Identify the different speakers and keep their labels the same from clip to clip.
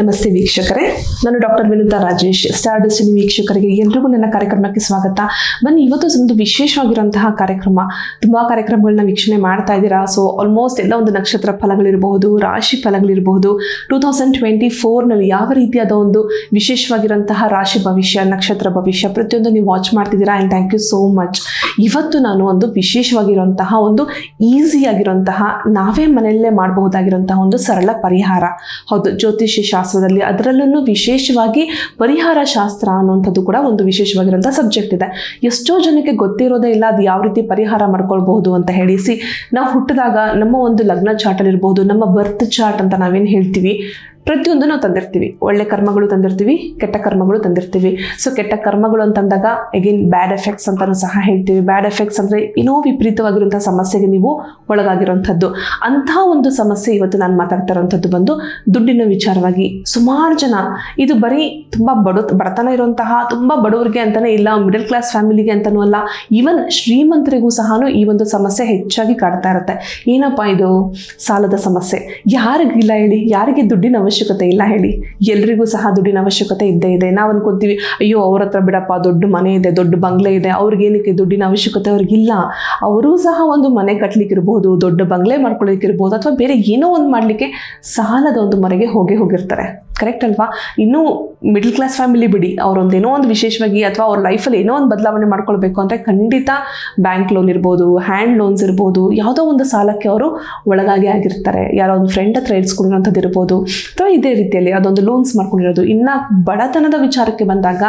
Speaker 1: ನಮಸ್ತೆ ವೀಕ್ಷಕರೇ. ನಾನು doctor Vinutha Rajesh. Star destiny ವೀಕ್ಷಕರಿಗೆ ಎಲ್ರಿಗೂ ನನ್ನ ಕಾರ್ಯಕ್ರಮಕ್ಕೆ ಸ್ವಾಗತ. ಬನ್ನಿ, ಇವತ್ತು ಒಂದು ವಿಶೇಷವಾಗಿರುವಂತಹ ಕಾರ್ಯಕ್ರಮ. ತುಂಬ ಕಾರ್ಯಕ್ರಮಗಳನ್ನ ವೀಕ್ಷಣೆ ಮಾಡ್ತಾ ಇದ್ದೀರಾ? ಸೊ ಆಲ್ಮೋಸ್ಟ್ ಎಲ್ಲ ಒಂದು ನಕ್ಷತ್ರ ಫಲಗಳಿರಬಹುದು, ರಾಶಿ ಫಲಗಳಿರಬಹುದು. ಟೂ ತೌಸಂಡ್ ಟ್ವೆಂಟಿ ಫೋರ್ನಲ್ಲಿ ಯಾವ ರೀತಿಯಾದ ಒಂದು ವಿಶೇಷವಾಗಿರುವಂತಹ ರಾಶಿ ಭವಿಷ್ಯ, ನಕ್ಷತ್ರ ಭವಿಷ್ಯ ಪ್ರತಿಯೊಂದು ನೀವು ವಾಚ್ ಮಾಡ್ತಿದ್ದೀರಾ? And thank you so much ಇವತ್ತು ನಾನು ಒಂದು ವಿಶೇಷವಾಗಿರುವಂತಹ ಒಂದು ಈಸಿಯಾಗಿರುವಂತಹ ನಾವೇ ಮನೆಯಲ್ಲೇ ಮಾಡಬಹುದಾಗಿರುವಂತಹ ಒಂದು ಸರಳ ಪರಿಹಾರ. ಹೌದು, ಜ್ಯೋತಿಷ್ಯ ಶಾಸ್ತ್ರದಲ್ಲಿ ಅದರಲ್ಲೂ ವಿಶೇಷವಾಗಿ ಪರಿಹಾರ ಶಾಸ್ತ್ರ ಅನ್ನುವಂಥದ್ದು ಕೂಡ ಒಂದು ವಿಶೇಷವಾಗಿರುವಂಥ ಸಬ್ಜೆಕ್ಟ್ ಇದೆ. ಎಷ್ಟೋ ಜನಕ್ಕೆ ಗೊತ್ತಿರೋದೇ ಇಲ್ಲ ಅದು ಯಾವ ರೀತಿ ಪರಿಹಾರ ಮಾಡ್ಕೊಳ್ಬಹುದು ಅಂತ ಹೇಳಿಸಿ. ನಾವು ಹುಟ್ಟಿದಾಗ ನಮ್ಮ ಒಂದು ಲಗ್ನ ಚಾರ್ಟಲ್ಲಿರ್ಬೋದು ನಮ್ಮ ಬರ್ತ್ ಚಾರ್ಟ್ ಅಂತ ನಾವೇನು ಹೇಳ್ತೀವಿ? ಪ್ರತಿಯೊಂದು ನಾವು ತಂದಿರ್ತೀವಿ. ಒಳ್ಳೆ ಕರ್ಮಗಳು ತಂದಿರ್ತೀವಿ, ಕೆಟ್ಟ ಕರ್ಮಗಳು ತಂದಿರ್ತೀವಿ. ಸೊ ಕೆಟ್ಟ ಕರ್ಮಗಳು ಅಂತಂದಾಗ ಎಗೇನ್ ಬ್ಯಾಡ್ ಎಫೆಕ್ಟ್ಸ್ ಅಂತಲೂ ಸಹ ಹೇಳ್ತೀವಿ. ಬ್ಯಾಡ್ ಎಫೆಕ್ಟ್ಸ್ ಅಂದರೆ ಏನೋ ವಿಪರೀತವಾಗಿರುವಂಥ ಸಮಸ್ಯೆಗೆ ನೀವು ಒಳಗಾಗಿರುವಂಥದ್ದು. ಅಂತಹ ಒಂದು ಸಮಸ್ಯೆ ಇವತ್ತು ನಾನು ಮಾತಾಡ್ತಾ ಇರೋಂಥದ್ದು ಬಂದು ದುಡ್ಡಿನ ವಿಚಾರವಾಗಿ ಸುಮಾರು ಜನ, ಇದು ಬರೀ ತುಂಬ ಬಡ, ಬಡತನ ಇರುವಂತಹ, ತುಂಬ ಬಡವರಿಗೆ ಅಂತಲೇ ಇಲ್ಲ ಮಿಡಲ್ ಕ್ಲಾಸ್ ಫ್ಯಾಮಿಲಿಗೆ ಅಂತಲೂ ಅಲ್ಲ ಈವನ್ ಶ್ರೀಮಂತರಿಗೂ ಸಹ ಈ ಒಂದು ಸಮಸ್ಯೆ ಹೆಚ್ಚಾಗಿ ಕಾಡ್ತಾ ಇರುತ್ತೆ. ಏನಪ್ಪ ಇದು? ಸಾಲದ ಸಮಸ್ಯೆ. ಯಾರಿಗಿಲ್ಲ ಹೇಳಿ, ಯಾರಿಗೆ ದುಡ್ಡಿನ ಅವಶ್ಯಕತೆ ಇಲ್ಲ ಹೇಳಿ. ಎಲ್ರಿಗೂ ಸಹ ದುಡ್ಡಿನ ಅವಶ್ಯಕತೆ ಇದ್ದೇ ಇದೆ. ನಾವು ಅನ್ಕೊತೀವಿ, ಅಯ್ಯೋ, ಅವ್ರ ಹತ್ರ ಬಿಡಪ್ಪ, ದೊಡ್ಡ ಮನೆ ಇದೆ, ದೊಡ್ಡ ಬಂಗ್ಲೆ ಇದೆ ಅವ್ರಿಗೇನಕ್ಕೆ ದುಡ್ಡಿನ ಅವಶ್ಯಕತೆ ಅವ್ರಿಗಿಲ್ಲ ಅವರೂ ಸಹ ಒಂದು ಮನೆ ಕಟ್ಟಲಿಕ್ಕೆ ಇರ್ಬೋದು ದೊಡ್ಡ ಬಂಗ್ಲೆ ಮಾಡ್ಕೊಳ್ಳಿಕ್ಕೆ ಇರ್ಬೋದು ಅಥವಾ ಬೇರೆ ಏನೋ ಒಂದು ಮಾಡಲಿಕ್ಕೆ ಸಾಲದ ಒಂದು ಮನೆಗೆ ಹೋಗೇ ಹೋಗಿರ್ತಾರೆ. ಕರೆಕ್ಟ್ ಅಲ್ವಾ? ಇನ್ನೂ ಮಿಡ್ಲ್ ಕ್ಲಾಸ್ ಫ್ಯಾಮಿಲಿ ಬಿಡಿ. ಅವರೊಂದು ಏನೋ ಒಂದು ವಿಶೇಷವಾಗಿ ಅಥವಾ ಅವ್ರ ಲೈಫಲ್ಲಿ ಏನೋ ಒಂದು ಬದಲಾವಣೆ ಮಾಡ್ಕೊಳ್ಬೇಕು ಅಂದರೆ ಖಂಡಿತ ಬ್ಯಾಂಕ್ ಲೋನ್ ಇರ್ಬೋದು ಹ್ಯಾಂಡ್ ಲೋನ್ಸ್ ಇರ್ಬೋದು, ಯಾವುದೋ ಒಂದು ಸಾಲಕ್ಕೆ ಅವರು ಒಳಗಾಗಿ ಆಗಿರ್ತಾರೆ. ಯಾರೋ ಒಂದು ಫ್ರೆಂಡ್ ಹತ್ರ ಇರಿಸ್ಕೊಂಡಿರೋಂಥದ್ದು ಇರ್ಬೋದು. ಅಥವಾ ಇದೇ ರೀತಿಯಲ್ಲಿ ಅದೊಂದು ಲೋನ್ಸ್ ಮಾಡ್ಕೊಂಡಿರೋದು. ಇನ್ನು ಬಡತನದ ವಿಚಾರಕ್ಕೆ ಬಂದಾಗ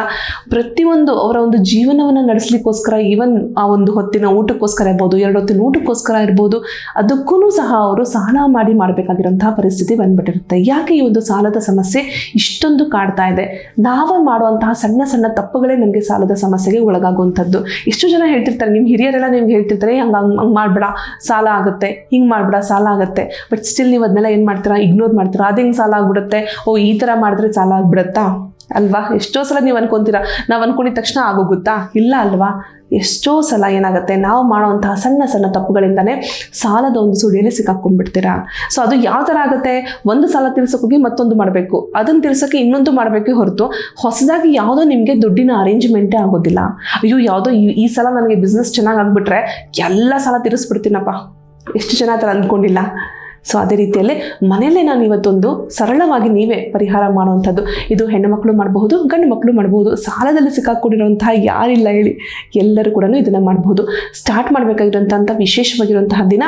Speaker 1: ಪ್ರತಿಯೊಂದು ಅವರ ಒಂದು ಜೀವನವನ್ನು ನಡೆಸಲಿಕ್ಕೋಸ್ಕರ ಈವನ್ ಆ ಒಂದು ಹೊತ್ತಿನ ಊಟಕ್ಕೋಸ್ಕರ ಇರ್ಬೋದು, ಎರಡು ಹೊತ್ತಿನ ಊಟಕ್ಕೋಸ್ಕರ ಇರ್ಬೋದು ಅದಕ್ಕೂ ಸಹ ಅವರು ಸಾಲ ಮಾಡಿ ಮಾಡಬೇಕಾಗಿರೋಂತಹ ಪರಿಸ್ಥಿತಿ ಬಂದ್ಬಿಟ್ಟಿರುತ್ತೆ. ಯಾಕೆ ಈ ಒಂದು ಸಾಲದ ಸಮಸ್ಯೆ ಇಷ್ಟೊಂದು ಕಾಡ್ತಾ ಇದೆ. ನಾವೇ ಮಾಡುವಂತಹ ಸಣ್ಣ ಸಣ್ಣ ತಪ್ಪುಗಳೇ ನಮಗೆ ಸಾಲದ ಸಮಸ್ಯೆಗೆ ಒಳಗಾಗುವಂಥದ್ದು. ಎಷ್ಟು ಜನ ಹೇಳ್ತಿರ್ತಾರೆ ನಿಮ್ಮ ಹಿರಿಯರೆಲ್ಲ ನಿಮ್ಗೆ ಹೇಳ್ತಿರ್ತಾರೆ ಹಂಗೆ ಹಂಗೆ ಹಂಗೆ ಮಾಡ್ಬೇಡ, ಸಾಲ ಆಗುತ್ತೆ, ಹಿಂಗೆ ಮಾಡ್ಬೇಡ, ಸಾಲ ಆಗುತ್ತೆ. ಬಟ್ ಸ್ಟಿಲ್ ನೀವು ಅದನ್ನೆಲ್ಲ ಏನು ಮಾಡ್ತೀರಾ? ಇಗ್ನೋರ್ ಮಾಡ್ತೀರಾ? ಅದು ಹೆಂಗೆ ಸಾಲ ಆಗ್ಬಿಡುತ್ತೆ? ಓ, ಈ ಥರ ಮಾಡಿದ್ರೆ ಸಾಲ ಆಗ್ಬಿಡುತ್ತಾ? ಅಲ್ವಾ? ಎಷ್ಟೋ ಸಲ ನೀವು ಅನ್ಕೊಂತೀರಾ, ನಾವು ಅನ್ಕೊಂಡಿದ ತಕ್ಷಣ ಆಗೋಗುತ್ತಾ? ಇಲ್ಲ ಅಲ್ವಾ? ಎಷ್ಟೋ ಸಲ ಏನಾಗುತ್ತೆ? ನಾವು ಮಾಡುವಂತಹ ಸಣ್ಣ ಸಣ್ಣ ತಪ್ಪುಗಳಿಂದನೇ ಸಾಲದ ಒಂದು ಸುಳಿಯಲ್ಲಿ ಸಿಕ್ಕಾಕೊಂಡ್ಬಿಡ್ತೀರಾ? ಸೊ ಅದು ಯಾವ ಥರ ಆಗುತ್ತೆ? ಒಂದು ಸಾಲ ಹೋಗಿ ಮತ್ತೊಂದು ಮಾಡಬೇಕು. ಅದನ್ನು ತೀರ್ಸೋಕೆ ಇನ್ನೊಂದು ಮಾಡಬೇಕು ಹೊರತು ಹೊಸದಾಗಿ ಯಾವುದೋ ನಿಮಗೆ ದುಡ್ಡಿನ ಅರೇಂಜ್ಮೆಂಟೇ ಆಗೋದಿಲ್ಲ. ಅಯ್ಯೋ, ಯಾವುದೋ ಈ ಸಲ ನನಗೆ ಬಿಸ್ನೆಸ್ ಚೆನ್ನಾಗಿ ಆಗಿಬಿಟ್ರೆ ಎಲ್ಲ ಸಾಲ ತೀರಿಸ್ಬಿಡ್ತೀನಪ್ಪ. ಎಷ್ಟು ಜನ ಥರ ಅಂದ್ಕೊಂಡಿಲ್ಲ ಸೊ ಅದೇ ರೀತಿಯಲ್ಲಿ ಮನೆಯಲ್ಲೇ ನಾನು ಇವತ್ತೊಂದು ಸರಳವಾಗಿ ನೀವೇ ಪರಿಹಾರ ಮಾಡುವಂಥದ್ದು. ಇದು ಹೆಣ್ಣು ಮಕ್ಕಳು ಮಾಡಬಹುದು, ಗಂಡು ಮಕ್ಕಳು ಮಾಡಬಹುದು. ಸಾಲದಲ್ಲಿ ಸಿಕ್ಕಾಕೊಂಡಿರುವಂತಹ ಯಾರಿಲ್ಲ ಹೇಳಿ ಎಲ್ಲರೂ ಕೂಡ ಇದನ್ನು ಮಾಡಬಹುದು. ಸ್ಟಾರ್ಟ್ ಮಾಡಬೇಕಾಗಿರುವಂಥ ವಿಶೇಷವಾಗಿರುವಂತಹ ದಿನ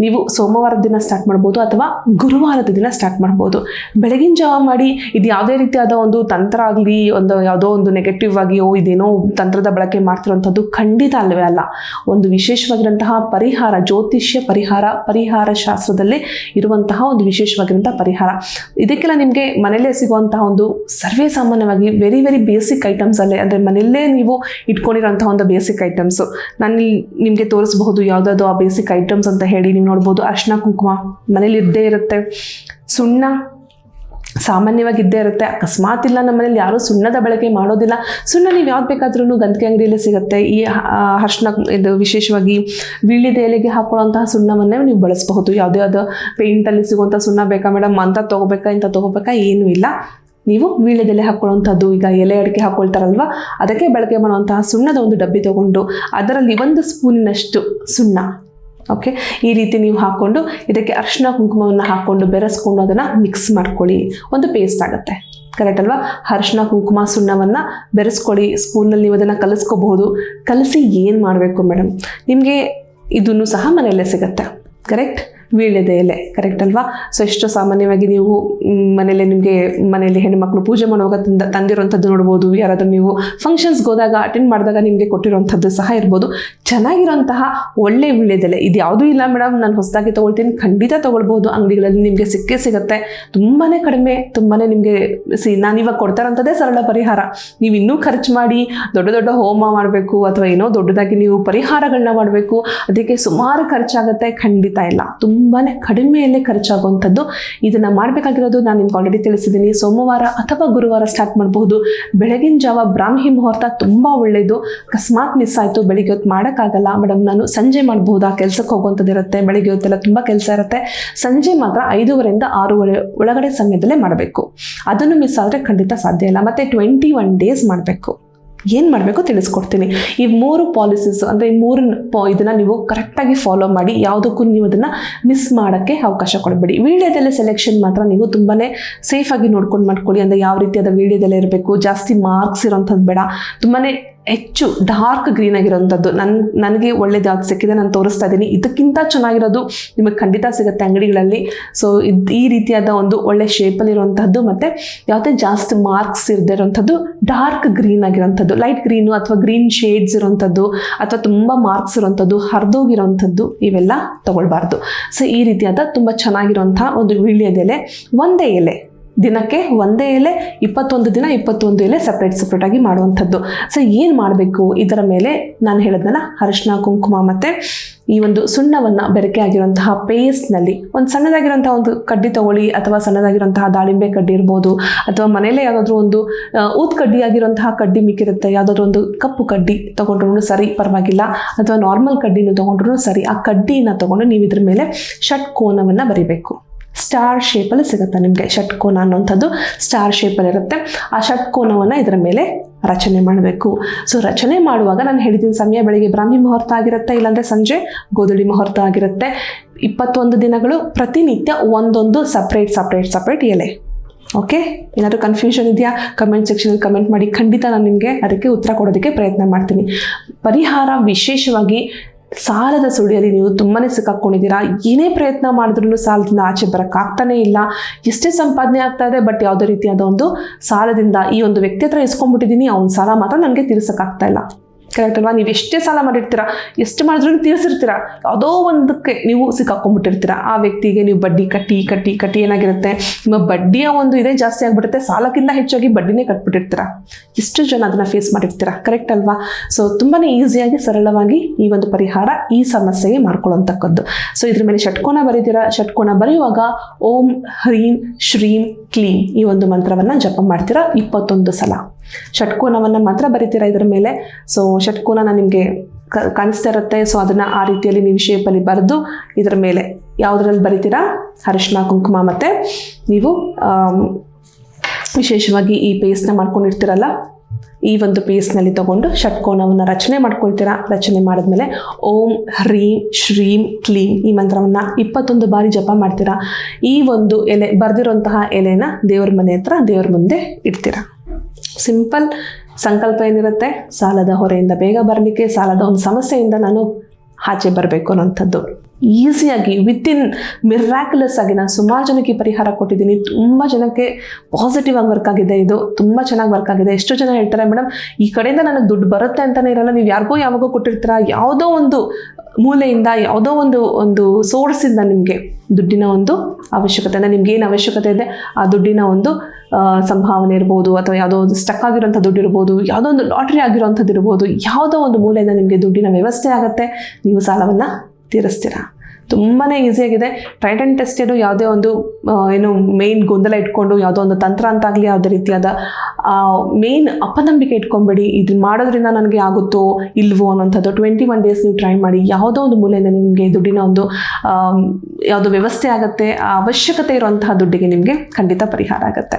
Speaker 1: ನೀವು ಸೋಮವಾರದ ದಿನ ಸ್ಟಾರ್ಟ್ ಮಾಡ್ಬೋದು ಅಥವಾ ಗುರುವಾರದ ದಿನ ಸ್ಟಾರ್ಟ್ ಮಾಡ್ಬೋದು ಬೆಳಗಿನ ಜಾವ ಮಾಡಿ ಇದು ಯಾವುದೇ ರೀತಿಯಾದ ಒಂದು ತಂತ್ರ ಆಗಲಿ, ಒಂದು ಯಾವುದೋ ಒಂದು ನೆಗೆಟಿವ್ ಆಗಿಯೋ, ಇದೇನೋ ತಂತ್ರದ ಬಳಕೆ ಮಾಡ್ತಿರೋಂಥದ್ದು ಖಂಡಿತ ಅಲ್ಲವೇ ಅಲ್ಲ. ಒಂದು ವಿಶೇಷವಾಗಿರುವಂತಹ ಪರಿಹಾರ, ಜ್ಯೋತಿಷ್ಯ ಪರಿಹಾರ ಪರಿಹಾರ ಶಾಸ್ತ್ರದಲ್ಲಿ ಇರುವಂತಹ ಒಂದು ವಿಶೇಷವಾಗಿರುವಂಥ ಪರಿಹಾರ. ಇದಕ್ಕೆಲ್ಲ ನಿಮಗೆ ಮನೆಯಲ್ಲೇ ಸಿಗುವಂತಹ ಒಂದು ಸರ್ವೇ ಸಾಮಾನ್ಯವಾಗಿ ವೆರಿ ವೆರಿ ಬೇಸಿಕ್ ಐಟಮ್ಸ್ ಅಲ್ಲೇ, ಅಂದರೆ ಮನೆಯಲ್ಲೇ ನೀವು ಇಟ್ಕೊಂಡಿರೋಂತಹ ಒಂದು ಬೇಸಿಕ್ ಐಟಮ್ಸು ನಾನು ನಿಮಗೆ ತೋರಿಸಬಹುದು ಯಾವುದಾದ್ರು ಆ ಬೇಸಿಕ್ ಐಟಮ್ಸ್ ಅಂತ ಹೇಳಿ ನೀವು ನೋಡ್ಬೋದು. ಅರ್ಶಿನ ಕುಂಕುಮ ಮನೇಲಿ ಇದ್ದೇ ಇರುತ್ತೆ. ಸುಣ್ಣ ಸಾಮಾನ್ಯವಾಗಿ ಇದ್ದೇ ಇರುತ್ತೆ. ಅಕಸ್ಮಾತ್ ಇಲ್ಲ ನಮ್ಮ ಮನೇಲಿ ಯಾರೂ ಸುಣ್ಣದ ಬಳಕೆ ಮಾಡೋದಿಲ್ಲ. ಸುಣ್ಣ ನೀವು ಯಾವ್ದು ಬೇಕಾದ್ರೂ ಗಂಧಕ್ಕೆ ಅಂಗಡಿಯಲ್ಲಿ ಸಿಗುತ್ತೆ. ಈ ಅರ್ಶಿನ ಇದು ವಿಶೇಷವಾಗಿ ವೀಳ್ಯದ ಎಲೆಗೆ ಹಾಕೊಳ್ಳುವಂತಹ ಸುಣ್ಣವನ್ನೇ ನೀವು ಬಳಸಬಹುದು. ಯಾವುದೇ ಪೇಂಟ್ ಪೇಂಟಲ್ಲಿ ಸಿಗುವಂಥ ಸುಣ್ಣ ಬೇಕಾ ಮೇಡಮ್ ಅಂತ ತೊಗೋಬೇಕಾ ಇಂಥ ತೊಗೋಬೇಕಾ ಏನೂ ಇಲ್ಲ. ನೀವು ವೀಳ್ಯದೆಲೆ ಹಾಕೊಳ್ಳುವಂಥದ್ದು, ಈಗ ಎಲೆ ಅಡಿಕೆ ಹಾಕೊಳ್ತಾರಲ್ವ? ಅದಕ್ಕೆ ಬಳಕೆ ಮಾಡುವಂತಹ ಸುಣ್ಣದ ಒಂದು ಡಬ್ಬಿ ತಗೊಂಡು ಅದರಲ್ಲಿ ಒಂದು ಸ್ಪೂನಿನಷ್ಟು ಸುಣ್ಣ ಓಕೆ ಈ ರೀತಿ ನೀವು ಹಾಕ್ಕೊಂಡು ಇದಕ್ಕೆ ಅರಿಶಿನ ಕುಂಕುಮವನ್ನು ಹಾಕ್ಕೊಂಡು ಬೆರೆಸ್ಕೊಂಡು ಅದನ್ನು ಮಿಕ್ಸ್ ಮಾಡ್ಕೊಳ್ಳಿ. ಒಂದು ಪೇಸ್ಟ್ ಆಗುತ್ತೆ. ಕರೆಕ್ಟ್ ಅಲ್ವಾ? ಅರಿಶಿನ ಕುಂಕುಮ ಸುಣ್ಣವನ್ನು ಬೆರೆಸ್ಕೊಳ್ಳಿ. ಸ್ಪೂನಲ್ಲಿ ನೀವು ಅದನ್ನು ಕಲಿಸ್ಕೋಬಹುದು. ಕಲಸಿ ಏನು ಮಾಡಬೇಕು ಮೇಡಮ್ ನಿಮಗೆ ಇದನ್ನು ಸಹ ಮನೆಯಲ್ಲೇ ಸಿಗುತ್ತೆ. ಕರೆಕ್ಟ್ ವೀಳ್ಯದ ಎಲೆ ಕರೆಕ್ಟ್ ಅಲ್ವಾ? ಸೊ ಎಷ್ಟು ಸಾಮಾನ್ಯವಾಗಿ ನೀವು ಮನೇಲಿ ನಿಮಗೆ, ಮನೆಯಲ್ಲಿ ಹೆಣ್ಣುಮಕ್ಳು ಪೂಜೆ ಮಾಡುವಾಗ ತಂದ, ತಂದಿರುವಂಥದ್ದು ನೋಡ್ಬೋದು. ಯಾರಾದರೂ ನೀವು ಫಂಕ್ಷನ್ಸ್ಗೆ ಹೋದಾಗ ಅಟೆಂಡ್ ಮಾಡಿದಾಗ ನಿಮಗೆ ಕೊಟ್ಟಿರೋಂಥದ್ದು ಸಹ ಇರ್ಬೋದು. ಚೆನ್ನಾಗಿರುವಂತಹ ಒಳ್ಳೆ ವೀಳ್ಯದೆಲೆ ಇದು ಯಾವುದೂ ಇಲ್ಲ ಮೇಡಮ್ ನಾನು ಹೊಸದಾಗಿ ತೊಗೊಳ್ತೀನಿ, ಖಂಡಿತ ತೊಗೊಳ್ಬೋದು. ಅಂಗಡಿಗಳಲ್ಲಿ ನಿಮಗೆ ಸಿಕ್ಕೇ ಸಿಗುತ್ತೆ. ತುಂಬಾ ಕಡಿಮೆ ತುಂಬಾ ನಿಮಗೆ ಸಿ, ನಾನು ಇವಾಗ ಕೊಡ್ತಾರಂಥದ್ದೇ ಸರಳ ಪರಿಹಾರ. ನೀವು ಇನ್ನೂ ಖರ್ಚು ಮಾಡಿ, ದೊಡ್ಡ ದೊಡ್ಡ ಹೋಮ ಮಾಡಬೇಕು, ಅಥವಾ ಏನೋ ದೊಡ್ಡದಾಗಿ ನೀವು ಪರಿಹಾರಗಳನ್ನ ಮಾಡಬೇಕು, ಅದಕ್ಕೆ ಸುಮಾರು ಖರ್ಚಾಗುತ್ತೆ, ಖಂಡಿತ ಇಲ್ಲ. ತುಂಬ ತುಂಬಾ ಕಡಿಮೆಯಲ್ಲೇ ಖರ್ಚಾಗುವಂಥದ್ದು. ಇದನ್ನು ಮಾಡಬೇಕಾಗಿರೋದು ನಾನು ನಿಮ್ಗೆ ಆಲ್ರೆಡಿ ತಿಳಿಸಿದ್ದೀನಿ ಸೋಮವಾರ ಅಥವಾ ಗುರುವಾರ ಸ್ಟಾರ್ಟ್ ಮಾಡಬಹುದು. ಬೆಳಗಿನ ಜಾವ ಬ್ರಾಹ್ಮಿ ಮುಹೂರ್ತ ತುಂಬ ಒಳ್ಳೆಯದು ಅಕಸ್ಮಾತ್ ಮಿಸ್ ಆಯಿತು, ಬೆಳಿಗ್ಗೆ ಹೊತ್ತು ಮಾಡೋಕ್ಕಾಗಲ್ಲ. ಮೇಡಮ್ ನಾನು ಸಂಜೆ ಮಾಡ್ಬೋದಾ ಕೆಲಸಕ್ಕೆ ಹೋಗುವಂಥದ್ದು ಇರುತ್ತೆ. ಬೆಳಿಗ್ಗೆ ಹೊತ್ತೆಲ್ಲ ತುಂಬ ಕೆಲಸ ಇರುತ್ತೆ. ಸಂಜೆ ಮಾತ್ರ ಐದೂವರೆಯಿಂದ ಆರೂವರೆ ಒಳಗಡೆ ಸಮಯದಲ್ಲೇ ಮಾಡಬೇಕು. ಅದನ್ನು ಮಿಸ್ ಆದರೆ ಖಂಡಿತ ಸಾಧ್ಯ ಇಲ್ಲ. ಮತ್ತು ಟ್ವೆಂಟಿ ಒನ್ ಡೇಸ್ ಮಾಡಬೇಕು. ಏನು ಮಾಡಬೇಕು ತಿಳಿಸ್ಕೊಡ್ತೀನಿ. ಈ ಮೂರು ಪಾಲಿಸೀಸ್ ಅಂದರೆ ಈ ಮೂರು ಇದನ್ನು ನೀವು ಕರೆಕ್ಟಾಗಿ ಫಾಲೋ ಮಾಡಿ ಯಾವುದಕ್ಕೂ ನೀವು ಅದನ್ನು ಮಿಸ್ ಮಾಡೋಕ್ಕೆ ಅವಕಾಶ ಕೊಡಬೇಡಿ. ವೀಡಿಯೋದಲ್ಲೇ ಸೆಲೆಕ್ಷನ್ ಮಾತ್ರ ನೀವು ತುಂಬಾ ಸೇಫಾಗಿ ನೋಡ್ಕೊಂಡು ಮಾಡ್ಕೊಳ್ಳಿ. ಅಂದರೆ ಯಾವ ರೀತಿಯಾದ ವೀಡಿಯೋದಲ್ಲೇ ಇರಬೇಕು, ಜಾಸ್ತಿ ಮಾರ್ಕ್ಸ್ ಇರೋಂಥದ್ದು ಬೇಡ. ತುಂಬಾ ಹೆಚ್ಚು ಡಾರ್ಕ್ ಗ್ರೀನ್ ಆಗಿರೋಂಥದ್ದು ನನ್ನ ನನಗೆ ಒಳ್ಳೇದು ಯಾವ್ದು ಸಿಕ್ಕಿದೆ ನಾನು ತೋರಿಸ್ತಾ ಇದ್ದೀನಿ ಇದಕ್ಕಿಂತ ಚೆನ್ನಾಗಿರೋದು ನಿಮಗೆ ಖಂಡಿತ ಸಿಗುತ್ತೆ ಅಂಗಡಿಗಳಲ್ಲಿ. ಸೊ ಇದು, ಈ ರೀತಿಯಾದ ಒಂದು ಒಳ್ಳೆ ಶೇಪಲ್ಲಿರುವಂಥದ್ದು ಮತ್ತು ಯಾವುದೇ ಜಾಸ್ತಿ ಮಾರ್ಕ್ಸ್ ಇರದೇ ಇರುವಂಥದ್ದು ಡಾರ್ಕ್ ಗ್ರೀನ್ ಆಗಿರೋಂಥದ್ದು ಲೈಟ್ ಗ್ರೀನು ಅಥವಾ ಗ್ರೀನ್ ಶೇಡ್ಸ್ ಇರೋಂಥದ್ದು ಅಥವಾ ತುಂಬ ಮಾರ್ಕ್ಸ್ ಇರುವಂಥದ್ದು ಹರಿದೋಗಿರೋಂಥದ್ದು ಇವೆಲ್ಲ ತಗೊಳ್ಬಾರ್ದು. ಸೊ ಈ ರೀತಿಯಾದ ತುಂಬ ಚೆನ್ನಾಗಿರುವಂಥ ಒಂದು ವೀಳ್ಯದೆಲೆ, ಒಂದೇ ಎಲೆ. ದಿನಕ್ಕೆ ಒಂದೇ ಎಲೆ, ಇಪ್ಪತ್ತೊಂದು ದಿನ, ಇಪ್ಪತ್ತೊಂದು ಎಲೆ ಸಪ್ರೇಟ್ ಸಪ್ರೇಟಾಗಿ ಮಾಡುವಂಥದ್ದು. ಸೊ ಏನು ಮಾಡಬೇಕು? ಇದರ ಮೇಲೆ ನಾನು ಹೇಳಿದ್ನಲ್ಲ, ಅರಿಶಿನ, ಕುಂಕುಮ ಮತ್ತು ಈ ಒಂದು ಸುಣ್ಣವನ್ನು ಬೆರಕೆ ಆಗಿರುವಂತಹ ಪೇಸ್ಟ್ನಲ್ಲಿ ಒಂದು ಸಣ್ಣದಾಗಿರುವಂತಹ ಒಂದು ಕಡ್ಡಿ ತಗೊಳ್ಳಿ, ಅಥವಾ ಸಣ್ಣದಾಗಿರುವಂತಹ ದಾಳಿಂಬೆ ಕಡ್ಡಿ ಇರ್ಬೋದು, ಅಥವಾ ಮನೆಯಲ್ಲೇ ಯಾವುದಾದ್ರೂ ಒಂದು ಊತ್ ಕಡ್ಡಿ ಆಗಿರುವಂತಹ ಕಡ್ಡಿ ಮಿಕ್ಕಿರುತ್ತೆ, ಯಾವುದಾದ್ರೂ ಒಂದು ಕಪ್ಪು ಕಡ್ಡಿ ತೊಗೊಂಡ್ರು ಸರಿ, ಪರವಾಗಿಲ್ಲ. ಅಥವಾ ನಾರ್ಮಲ್ ಕಡ್ಡಿನೂ ತೊಗೊಂಡ್ರು ಸರಿ, ಆ ಕಡ್ಡಿನ ತೊಗೊಂಡು ನೀವು ಇದ್ರ ಮೇಲೆ ಷಟ್ಕೋನವನ್ನು ಬರಿಬೇಕು. ಸ್ಟಾರ್ ಶೇಪಲ್ಲಿ ಸಿಗುತ್ತೆ ನಿಮಗೆ ಷಟ್ಕೋನ ಅನ್ನೋಂಥದ್ದು ಸ್ಟಾರ್ ಶೇಪಲ್ಲಿ ಇರುತ್ತೆ. ಆ ಷಟ್ಕೋನವನ್ನು ಇದರ ಮೇಲೆ ರಚನೆ ಮಾಡಬೇಕು. ಸೊ ರಚನೆ ಮಾಡುವಾಗ ನಾನು ಹೇಳಿದ್ದೀನಿ ಸಮಯ ಬೆಳಿಗ್ಗೆ ಬ್ರಾಹ್ಮಿ ಮುಹೂರ್ತ ಆಗಿರುತ್ತೆ, ಇಲ್ಲಾಂದರೆ ಸಂಜೆ ಗೋಧುಳಿ ಮುಹೂರ್ತ ಆಗಿರುತ್ತೆ. ಇಪ್ಪತ್ತೊಂದು ದಿನಗಳು ಪ್ರತಿನಿತ್ಯ ಒಂದೊಂದು ಸಪ್ರೇಟ್ ಸಪ್ರೇಟ್ ಸಪ್ರೇಟ್ ಎಲೆ. ಓಕೆ ಏನಾದರೂ ಕನ್ಫ್ಯೂಷನ್ ಇದೆಯಾ? ಕಮೆಂಟ್ ಸೆಕ್ಷನಲ್ಲಿ ಕಮೆಂಟ್ ಮಾಡಿ. ಖಂಡಿತ ನಾನು ನಿಮಗೆ ಅದಕ್ಕೆ ಉತ್ತರ ಕೊಡೋದಕ್ಕೆ ಪ್ರಯತ್ನ ಮಾಡ್ತೀನಿ. ಪರಿಹಾರ ವಿಶೇಷವಾಗಿ ಸಾಲದ ಸುಳಿಯಲ್ಲಿ ನೀವು ತುಂಬಾ ಸಿಕ್ಕಾಕೊಂಡಿದ್ದೀರಾ ಏನೇ ಪ್ರಯತ್ನ ಮಾಡಿದ್ರೂ ಸಾಲದಿಂದ ಆಚೆ ಬರೋಕ್ಕಾಗ್ತಾನೇ ಇಲ್ಲ. ಎಷ್ಟೇ ಸಂಪಾದನೆ ಆಗ್ತಾ ಇದೆ ಬಟ್ ಯಾವುದೇ ರೀತಿಯಾದ ಒಂದು ಸಾಲದಿಂದ ಈ ಒಂದು ವ್ಯಕ್ತಿ ಹತ್ರ ಇಸ್ಕೊಂಡ್ಬಿಟ್ಟಿದ್ದೀನಿ ಅವ್ನ ಸಾಲ ಮಾತ್ರ ನನಗೆ ತೀರ್ಸೋಕ್ಕಾಗ್ತಾ ಇಲ್ಲ. ಕರೆಕ್ಟ್ ಅಲ್ವಾ ನೀವು ಎಷ್ಟೇ ಸಾಲ ಮಾಡಿರ್ತೀರಾ, ಎಷ್ಟು ಮಾಡಿದ್ರೂ ತೀರಿಸಿರ್ತೀರ. ಯಾವುದೋ ಒಂದಕ್ಕೆ ನೀವು ಸಿಕ್ಕಾಕೊಂಡ್ಬಿಟ್ಟಿರ್ತೀರ. ಆ ವ್ಯಕ್ತಿಗೆ ನೀವು ಬಡ್ಡಿ ಕಟ್ಟಿ ಕಟ್ಟಿ ಕಟ್ಟಿ ಏನಾಗಿರುತ್ತೆ. ನಿಮ್ಮ ಬಡ್ಡಿಯ ಒಂದು ಇದೇ ಜಾಸ್ತಿ ಆಗಿಬಿಡುತ್ತೆ. ಸಾಲಕ್ಕಿಂತ ಹೆಚ್ಚಾಗಿ ಬಡ್ಡಿನೇ ಕಟ್ಬಿಟ್ಟಿರ್ತೀರ. ಎಷ್ಟು ಜನ ಅದನ್ನು ಫೇಸ್ ಮಾಡಿರ್ತೀರ. ಕರೆಕ್ಟ್ ಅಲ್ವಾ? ಸೊ ತುಂಬಾ ಈಸಿಯಾಗಿ ಸರಳವಾಗಿ ಈ ಒಂದು ಪರಿಹಾರ ಈ ಸಮಸ್ಯೆಗೆ ಮಾಡ್ಕೊಳ್ಳೋಂಥಕ್ಕದ್ದು ಸೊ ಇದ್ರ ಮೇಲೆ ಷಟ್ಕೋನ ಬರೀತೀರ? ಷಟ್ಕೋನ ಬರೆಯುವಾಗ ಓಂ ಹ್ರೀಂ ಶ್ರೀಂ ಕ್ಲೀಂ ಈ ಒಂದು ಮಂತ್ರವನ್ನು ಜಪ ಮಾಡ್ತೀರಾ. ಇಪ್ಪತ್ತೊಂದು ಸಲ. ಷಟ್ಕೋನವನ್ನು ಮಾತ್ರ ಬರಿತೀರಾ ಇದರ ಮೇಲೆ? ಸೊ ಷಟ್ಕೋನ ನಾನು ನಿಮಗೆ ಕಾಣಿಸ್ತಾ ಇರುತ್ತೆ. ಸೊ ಅದನ್ನು ಆ ರೀತಿಯಲ್ಲಿ ನೀವು ಶೇಪಲ್ಲಿ ಬರೆದು ಇದರ ಮೇಲೆ ಯಾವುದ್ರಲ್ಲಿ ಬರಿತೀರಾ? ಅರಿಶಿನ ಕುಂಕುಮ ಮತ್ತು ನೀವು ವಿಶೇಷವಾಗಿ ಈ ಪೇಸ್ಟ್ನ ಮಾಡ್ಕೊಂಡಿರ್ತೀರಲ್ಲ, ಈ ಒಂದು ಪೇಸ್ನಲ್ಲಿ ತಗೊಂಡು ಷಟ್ಕೋನವನ್ನು ರಚನೆ ಮಾಡ್ಕೊಳ್ತೀರಾ? ರಚನೆ ಮಾಡಿದ್ಮೇಲೆ ಓಂ ಹ್ರೀಂ ಶ್ರೀಂ ಕ್ಲೀಂ ಈ ಮಂತ್ರವನ್ನು ಇಪ್ಪತ್ತೊಂದು ಬಾರಿ ಜಪ ಮಾಡ್ತೀರಾ? ಈ ಒಂದು ಎಲೆ, ಬರೆದಿರುವಂತಹ ಎಲೆನ ದೇವ್ರ ಮನೆ ಹತ್ರ ದೇವ್ರ ಮುಂದೆ ಇಡ್ತೀರಾ? ಸಿಂಪಲ್ ಸಂಕಲ್ಪ ಏನಿರುತ್ತೆ? ಸಾಲದ ಹೊರೆಯಿಂದ ಬೇಗ ಬರಲಿಕ್ಕೆ ಸಾಲದ ಒಂದು ಸಮಸ್ಯೆಯಿಂದ ನಾನು ಆಚೆ ಬರಬೇಕು ಅನ್ನೋಂಥದ್ದು ಈಸಿಯಾಗಿ ವಿತಿನ್ ಮಿರಾಕ್ಯುಲಸ್ ಆಗಿ ನಾನು ಸುಮಾರು ಜನಕ್ಕೆ ಪರಿಹಾರ ಕೊಟ್ಟಿದ್ದೀನಿ. ತುಂಬ ಜನಕ್ಕೆ ಪಾಸಿಟಿವ್ ಆಗಿ ವರ್ಕ್ ಆಗಿದೆ ಇದು. ತುಂಬ ಚೆನ್ನಾಗಿ ವರ್ಕ್ ಆಗಿದೆ. ಎಷ್ಟೋ ಜನ ಹೇಳ್ತಾರೆ ಮೇಡಮ್ ಈ ಕಡೆಯಿಂದ ನನಗೆ ದುಡ್ಡು ಬರುತ್ತೆ ಅಂತಲೇ ಇರಲ್ಲ. ನೀವು ಯಾರಿಗೋ ಯಾವಾಗೋ ಕೊಟ್ಟಿರ್ತೀರ? ಯಾವುದೋ ಒಂದು ಮೂಲೆಯಿಂದ, ಯಾವುದೋ ಒಂದು ಒಂದು ಸೋರ್ಸಿಂದ ನಿಮಗೆ ದುಡ್ಡಿನ ಒಂದು ಅವಶ್ಯಕತೆ ಅಂದರೆ ನಿಮ್ಗೆ ಏನು ಅವಶ್ಯಕತೆ ಇದೆ? ಆ ದುಡ್ಡಿನ ಒಂದು ಸಂಭಾವನೆ ಇರ್ಬೋದು, ಅಥವಾ ಯಾವುದೋ ಒಂದು ಸ್ಟಕ್ ಆಗಿರೋಂಥ ದುಡ್ಡು ಇರ್ಬೋದು, ಯಾವುದೋ ಒಂದು ಲಾಟ್ರಿ ಆಗಿರೋಂಥದ್ದು ಇರ್ಬೋದು, ಯಾವುದೋ ಒಂದು ಮೂಲೆಯಿಂದ ನಿಮಗೆ ದುಡ್ಡಿನ ವ್ಯವಸ್ಥೆ ಆಗುತ್ತೆ. ನೀವು ಸಾಲವನ್ನು ತೀರಿಸ್ತೀರಾ ತುಂಬಾ ಈಸಿಯಾಗಿದೆ ಟ್ರೈಡ್ ಆ್ಯಂಡ್ ಟೆಸ್ಟೆಡು ಯಾವುದೇ ಒಂದು ಏನು ಮೇನ್ ಗೊಂದಲ ಇಟ್ಕೊಂಡು ಯಾವುದೋ ಒಂದು ತಂತ್ರ ಅಂತಾಗಲಿ ಯಾವುದೇ ರೀತಿಯಾದ ಮೇನ್ ಅಪನಂಬಿಕೆ ಇಟ್ಕೊಂಬೇಡಿ. ಇದು ಮಾಡೋದ್ರಿಂದ ನನಗೆ ಆಗುತ್ತೋ ಇಲ್ವೋ ಅನ್ನೋಂಥದ್ದು ಟ್ವೆಂಟಿ ಒನ್ ಡೇಸ್ ನೀವು ಟ್ರೈ ಮಾಡಿ. ಯಾವುದೋ ಒಂದು ಮೂಲೆಯಿಂದ ನಿಮಗೆ ದುಡ್ಡಿನ ಒಂದು ಯಾವುದು ಯಾವುದೋ ವ್ಯವಸ್ಥೆ ಆಗುತ್ತೆ. ಆ ಅವಶ್ಯಕತೆ ಇರುವಂತಹ ದುಡ್ಡಿಗೆ ನಿಮಗೆ ಖಂಡಿತ ಪರಿಹಾರ ಆಗುತ್ತೆ.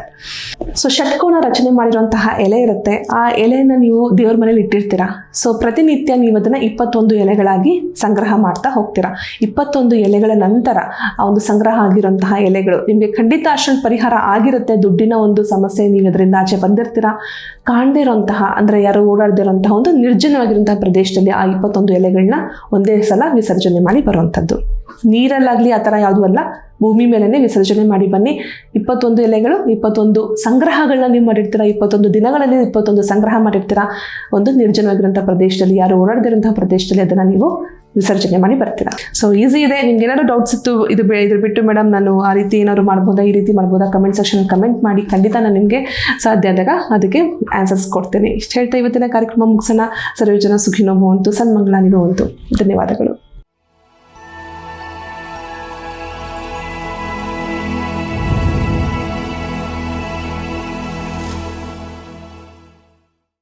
Speaker 1: ಸೊ ಷಟ್ಕೋನ ರಚನೆ ಮಾಡಿರುವಂತಹ ಎಲೆ ಇರುತ್ತೆ. ಆ ಎಲೆಯನ್ನು ನೀವು ದೇವ್ರ ಮನೇಲಿ ಇಟ್ಟಿರ್ತೀರಾ? ಸೊ ಪ್ರತಿನಿತ್ಯ ನೀವು ಅದನ್ನು ಇಪ್ಪತ್ತೊಂದು ಎಲೆಗಳಾಗಿ ಸಂಗ್ರಹ ಮಾಡ್ತಾ ಹೋಗ್ತೀರಾ. ಇಪ್ಪತ್ತೊಂದು ಎಲೆಗಳ ನಂತರ ಆ ಒಂದು ಸಂಗ್ರಹ ಆಗಿರುವಂತಹ ಎಲೆಗಳು. ನಿಮಗೆ ಖಂಡಿತ ಅಷ್ಟೊಂದು ಪರಿಹಾರ ಆಗಿರುತ್ತೆ. ದುಡ್ಡಿನ ಒಂದು ಸಮಸ್ಯೆ ನೀವು ಅದರಿಂದ ಆಚೆ ಬಂದಿರ್ತೀರಾ? ಕಾಣದೇ ಇರೋಂತಹ ಅಂದರೆ ಯಾರು ಓಡಾಡದಿರೋಂತಹ ಒಂದು ನಿರ್ಜನವಾಗಿರುವಂತಹ ಪ್ರದೇಶದಲ್ಲಿ ಆ ಇಪ್ಪತ್ತೊಂದು ಎಲೆಗಳನ್ನ ಒಂದೇ ಸಲ ವಿಸರ್ಜನೆ ಮಾಡಿ ಬರುವಂಥದ್ದು. ನೀರಲ್ಲಾಗಲಿ ಆ ಥರ ಯಾವುದೂ ಅಲ್ಲ. ಭೂಮಿ ಮೇಲೇ ವಿಸರ್ಜನೆ ಮಾಡಿ ಬನ್ನಿ. ಇಪ್ಪತ್ತೊಂದು ಎಲೆಗಳು, ಇಪ್ಪತ್ತೊಂದು ಸಂಗ್ರಹಗಳನ್ನ ನೀವು ಮಾಡಿರ್ತೀರಾ? ಇಪ್ಪತ್ತೊಂದು ದಿನಗಳಲ್ಲಿ ಇಪ್ಪತ್ತೊಂದು ಸಂಗ್ರಹ ಮಾಡಿರ್ತೀರಾ? ಒಂದು ನಿರ್ಜನವಾಗಿರುವಂಥ ಪ್ರದೇಶದಲ್ಲಿ, ಯಾರು ಓಡಾಡದಿರುವಂತಹ ಪ್ರದೇಶದಲ್ಲಿ ಅದನ್ನು ನೀವು ವಿಸರ್ಜನೆ ಮಾಡಿ ಬರ್ತೀರಾ? ಸೊ ಈಸಿ ಇದೆ. ನಿಮ್ಗೆ ಏನಾದ್ರು ಡೌಟ್ಸ್ ಇತ್ತು, ಇದು ಇದ್ರ ಬಿಟ್ಟು ಮೇಡಮ್ ನಾನು ಆ ರೀತಿ ಏನಾದ್ರು ಮಾಡ್ಬೋದಾ, ಈ ರೀತಿ ಮಾಡ್ಬೋದಾ ಕಮೆಂಟ್ ಸೆಕ್ಷನ್ ಕಮೆಂಟ್ ಮಾಡಿ. ಖಂಡಿತ ನಾನು ನಿಮಗೆ ಸಾಧ್ಯ ಆದಾಗ ಅದಕ್ಕೆ ಆನ್ಸರ್ಸ್ ಕೊಡ್ತೇನೆ. ಇಷ್ಟು ಹೇಳ್ತಾ ಇವತ್ತಿನ ಕಾರ್ಯಕ್ರಮ ಮುಗಿಸೋಣ. ಸರ್ವೇ ಜನ ಸುಖಿನೋ ಭವಂತು ಸನ್ಮಂಗಳ ಹೋವಂತು ಧನ್ಯವಾದಗಳು.